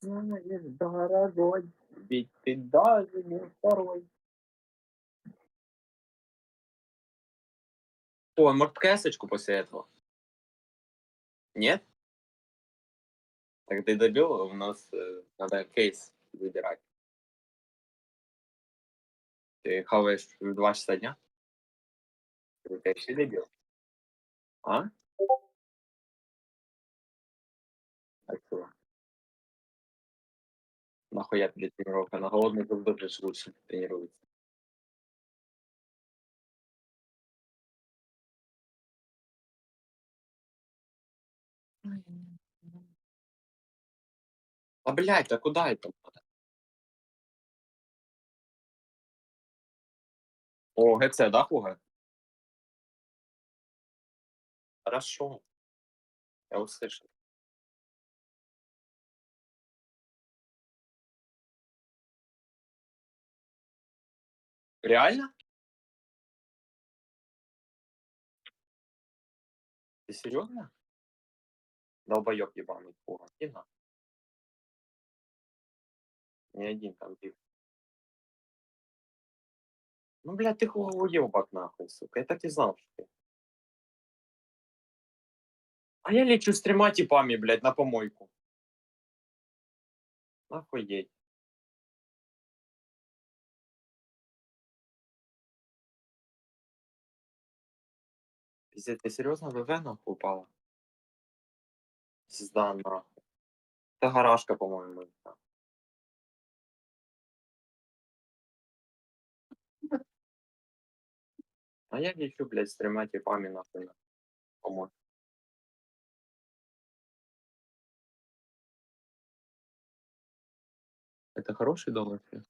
знаешь, дорогой, ведь ты даже не второй. О, может, кэсочку после этого? Нет? Так ты добил, у нас э, надо кейс выбирать. Ты хаваешь в 2 часа дня? Ты вообще добил? А? А Нахуя тебе тренировка? На голодный желудок же лучше тренируется. А блядь, да куда это надо? О, ГЦ, да, Хуга? Хорошо. Я услышал. Реально? Ты серьезно? Долбоёб ебаный, Хуга. Иди нахуй. Не один там тип. Ну, блядь, ты Хуга уебок нахуй, сука. Я так и знал, что ты. А я лечу с тремя типами, блядь, на помойку. Охуеть. Пиздец, ты серьезно ВВ нахуй упала? Звезда нахуй. Это гаражка, по-моему. да. А я лечу, блядь, с тремя типами нахуй на помойку. Это хороший дом вообще?